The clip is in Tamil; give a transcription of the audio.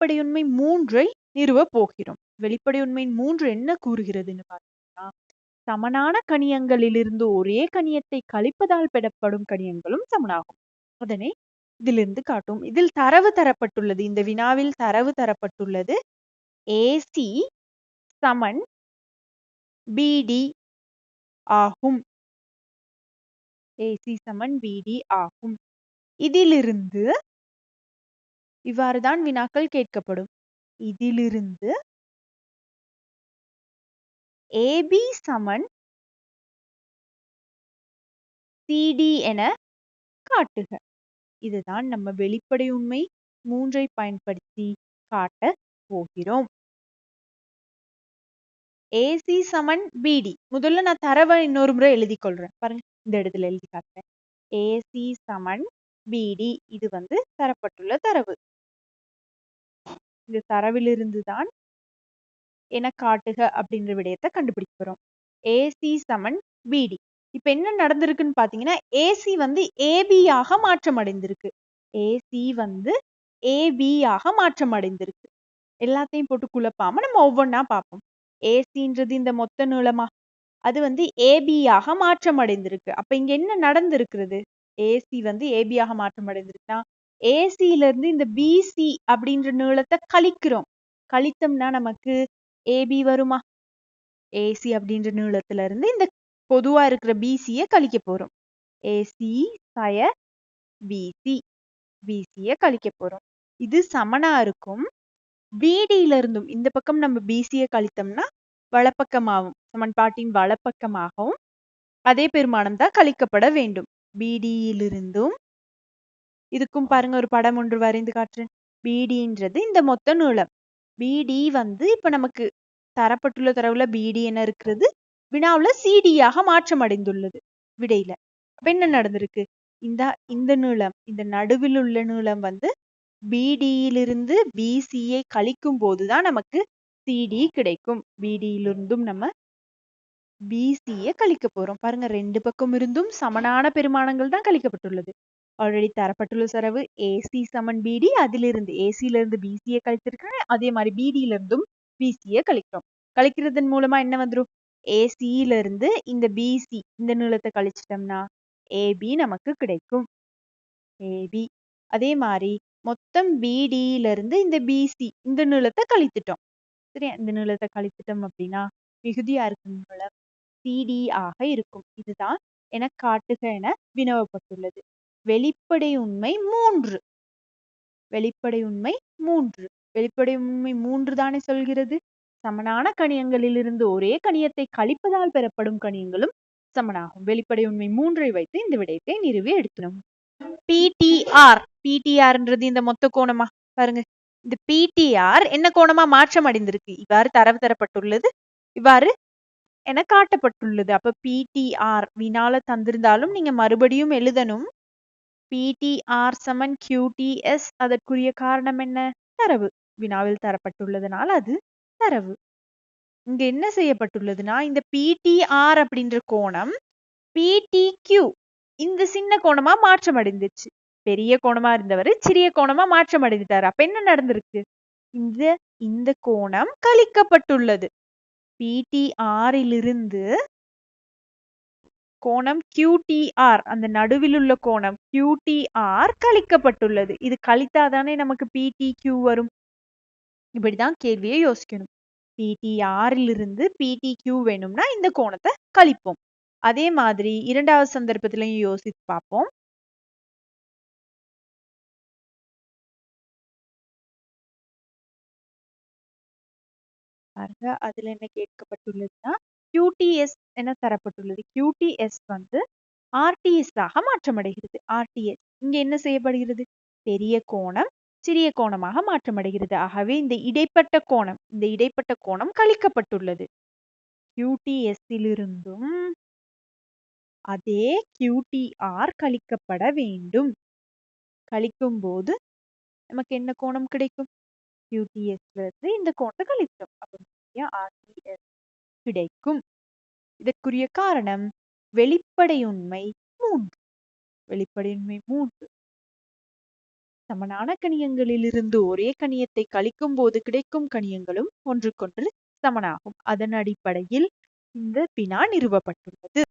வெளிப்படையுண்மை மூன்றை நிறுவப் போகிறோம். வெளிப்படையுண்மை மூன்று என்ன கூறுகிறதுன்னு பார்த்தீங்கன்னா, சமனான கணியங்களிலிருந்து ஒரே கணியத்தை கழிப்பதால் பெறப்படும் கணியங்களும் சமனாகும். அதனை இதிலிருந்து காட்டும். இதில் தரவு தரப்பட்டுள்ளது. இந்த வினாவில் தரவு தரப்பட்டுள்ளது. ஏசி சமன் பிடி ஆகும். ஏசி சமன் பிடி ஆகும். இதிலிருந்து இவ்வாறுதான் வினாக்கள் கேட்கப்படும். இதிலிருந்து ஏபி சமன் சிடி என காட்டுக. இதுதான் நம்ம வெளிப்படை உண்மை மூன்றை பயன்படுத்தி காட்ட போகிறோம். ஏசி சமன் பிடி முதல்ல நான் தரவை இன்னொரு முறை எழுதி கொள்றேன் பாருங்க இந்த இடத்துல எழுதி காட்டுறேன் ஏசி சமன் பிடி இது வந்து தரப்பட்டுள்ள தரவு இந்த தரவிலிருந்து தான் என காட்டுக அப்படின்ற விடயத்தை கண்டுபிடிக்க போறோம். ஏசி சமன் பிடி இப்ப என்ன நடந்திருக்குன்னு பாத்தீங்கன்னா ஏசி வந்து ஏபியாக மாற்றம் அடைந்திருக்கு ஏசி வந்து ஏபியாக மாற்றம் அடைந்திருக்கு எல்லாத்தையும் போட்டு குழப்பாம நம்ம ஒவ்வொன்றா பார்ப்போம். ஏசின்றது இந்த மொத்த நீளமா? அது வந்து ஏபியாக மாற்றம் அடைந்திருக்கு அப்ப இங்க என்ன நடந்திருக்கிறது? ஏசி வந்து ஏபியாக மாற்றம் அடைந்திருக்குன்னா ஏசில இருந்து இந்த பிசி அப்படின்ற நீளத்தை கழிக்கிறோம். கழித்தோம்னா நமக்கு ஏபி வருமா? ஏசி அப்படின்ற நீளத்துல இருந்து இந்த பொதுவா இருக்கிற பிசிய கழிக்க போறோம். ஏசி சய பிசி பிசிய கழிக்க போறோம். இது சமனா இருக்கும். பிடியில இருந்தும் இந்த பக்கம் நம்ம பிசிய கழித்தோம்னா வலப்பக்கமாகும். சமன்பாட்டின் வலப்பக்கமாகவும் அதே பெருமானம் தான் கழிக்கப்பட வேண்டும். பிடியிலிருந்தும் இதுக்கும் பாருங்க ஒரு படம் ஒன்று வரைந்து காட்டுறேன் பிடின்றது இந்த மொத்த நீளம் பிடி வந்து இப்ப நமக்கு தரப்பட்டுள்ள தரவுல பிடி என்ன இருக்கிறது. வினாவுல சிடியாக மாற்றம் அடைந்துள்ளது விடையில. அப்ப என்ன நடந்திருக்கு? இந்த இந்த நீளம் இந்த நடுவில் உள்ள நீளம் வந்து பிடியிலிருந்து பிசியை கழிக்கும் போதுதான் நமக்கு சிடி கிடைக்கும். பிடியிலிருந்தும் நம்ம பிசியை கழிக்க போறோம். பாருங்க ரெண்டு பக்கம் இருந்தும் சமனான பெருமானங்கள் தான் கழிக்கப்பட்டுள்ளது. ஆல்ரெடி தரப்பட்டுள்ள செலவு ஏசி சமன் பிடி அதிலிருந்து ஏசில இருந்து பிசியை கழித்திருக்கேன் அதே மாதிரி பிடியில இருந்தும் பிசியை கழிக்கிறோம். கழிக்கிறதன் மூலமா என்ன வந்துடும் ஏசியில இருந்து இந்த பிசி இந்த நீளத்தை கழிச்சிட்டோம்னா ஏபி நமக்கு கிடைக்கும். ஏபி அதே மாதிரி மொத்தம் பிடியில இருந்து இந்த பிசி இந்த நீளத்தை கழித்துட்டோம். சரி இந்த நீளத்தை கழித்துட்டோம் அப்படின்னா மிகுதியா இருக்கும் நீளம் சிடி ஆக இருக்கும். இதுதான் என காட்டுக என வினவப்பட்டுள்ளது. வெளிப்படை உண்மை மூன்று. வெளிப்படை உண்மை மூன்று. வெளிப்படை உண்மை மூன்று தானே சொல்கிறது? சமனான கணியங்களிலிருந்து ஒரே கணியத்தை கழிப்பதால் பெறப்படும் கணியங்களும் சமனாகும். வெளிப்படை உண்மை மூன்றை வைத்து இந்த விடயத்தை நிறுவி எடுக்கணும் பிடிஆர் பிடிஆர்ன்றது இந்த மொத்த கோணமா? பாருங்க. இந்த பிடிஆர் என்ன கோணமா மாற்றம் அடைந்திருக்கு? இவ்வாறு தரவு தரப்பட்டுள்ளது. இவ்வாறு என காட்டப்பட்டுள்ளது. அப்ப பிடிஆர் வினால தந்திருந்தாலும் நீங்க மறுபடியும் எழுதணும். பிடிஆர் சமன் கியூடிஎஸ் அதற்குரிய காரணம் என்ன? தரவு. வினாவில் தரப்பட்டுள்ளதுனால அது தரவு. இங்க என்ன செய்யப்பட்டுள்ளதுன்னா இந்த பிடிஆர் அப்படின்ற கோணம் பிடிக்யூ இந்த சின்ன கோணமா மாற்றம் அடைந்துச்சு. பெரிய கோணமா இருந்தவர் சிறிய கோணமா மாற்றம் அடைந்துட்டார். அப்ப என்ன நடந்திருக்கு? இந்த இந்த கோணம் கழிக்கப்பட்டுள்ளது. பிடிஆரிலிருந்து கோணம் கியூடிஆர் அந்த நடுவில் உள்ள கோணம் கியூடிஆர் கழிக்கப்பட்டுள்ளது. இது கழித்தாதானே நமக்கு பிடி கியூ வரும். இப்படிதான் கேள்வியை யோசிக்கணும். பிடிஆரில் இருந்து பிடி கியூ வேணும்னா இந்த கோணத்தை கழிப்போம். அதே மாதிரி இரண்டாவது சந்தர்ப்பத்திலையும் யோசித்து பார்ப்போம். பாருங்க அதுல என்ன கேட்கப்பட்டுள்ளதுன்னா கியூடிஎஸ் என தரப்பட்டுள்ளது. கியூடிஎஸ் வந்து ஆர்டிஎஸ் ஆக மாற்றமடைகிறது. ஆர்டிஎஸ் இங்க என்ன செய்யப்படுகிறது? பெரிய கோணம் சிறிய கோணமாக மாற்றமடைகிறது. ஆகவே இந்த இடைப்பட்ட கோணம் இந்த இடைப்பட்ட கோணம் கழிக்கப்பட்டுள்ளது. கியூடிஎஸ்ஸிலிருந்தும் அதே கியூடிஆர் கழிக்கப்பட வேண்டும். கழிக்கும் போது நமக்கு என்ன கோணம் கிடைக்கும்? கியூடிஎஸ்ல இருந்து இந்த கோணத்தை கழித்தோம். அப்போ ஆர் கிடைக்கும். இதற்குரிய காரணம் வெளிப்படையுண்மை மூன்று. வெளிப்படையுண்மை மூன்று. சமனான கணியங்களிலிருந்து ஒரே கணியத்தை கழிக்கும் போது கிடைக்கும் கணியங்களும் ஒன்றுக்கொன்று சமனாகும். அதன் அடிப்படையில் இந்த வினா நிறுவப்பட்டுள்ளது.